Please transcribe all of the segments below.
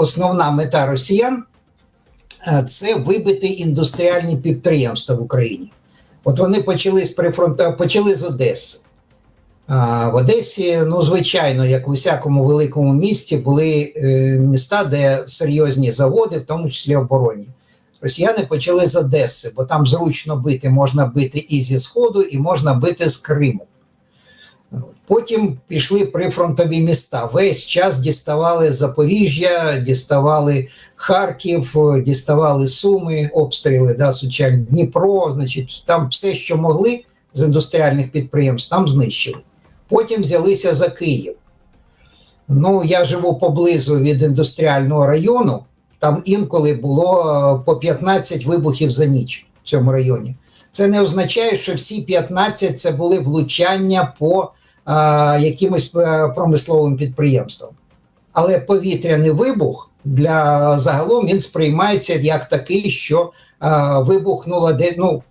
основна мета росіян е, це вибити індустріальні підприємства в Україні. От вони почали з прифронта, почали з Одеси. А в Одесі, ну, звичайно, як у всякому великому місті, були е, міста, де серйозні заводи, в тому числі оборонні. Росіяни почали з Одеси, бо там зручно бити, можна бити і зі Сходу, і можна бити з Криму. Потім пішли прифронтові міста. Весь час діставали Запоріжжя, діставали Харків, діставали Суми, обстріли, да, звичайно, Дніпро, значить, там все, що могли з індустріальних підприємств, там знищили. Потім взялися за Київ. Ну, я живу поблизу від індустріального району. Там інколи було е, по 15 вибухів за ніч в цьому районі. Це не означає, що всі 15 це були влучання по якимось е, промисловим підприємствам. Але повітряний вибух для загалом він сприймається як такий, що а, вибухнуло де ну,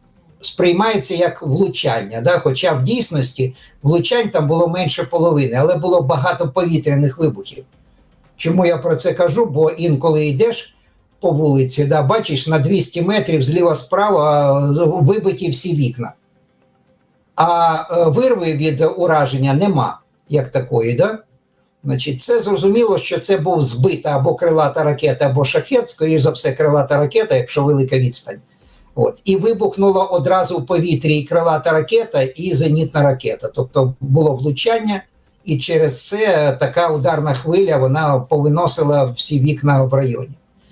сприймається як влучання. Да? Хоча в дійсності влучань там було менше половини, але було багато повітряних вибухів. Чому я про це кажу? Бо інколи йдеш по вулиці, да, бачиш на 200 метрів зліва справа е, вибиті всі вікна. А е, вирви від ураження нема як такої. Да? Значить, це зрозуміло, що це був збита або крилата ракета, або шахет, скоріш за все, крилата ракета, якщо велика відстань. От. І вибухнула одразу в повітрі і крилата ракета, і зенітна ракета. Тобто було влучання, і через це така ударна хвиля вона повиносила всі вікна в районі.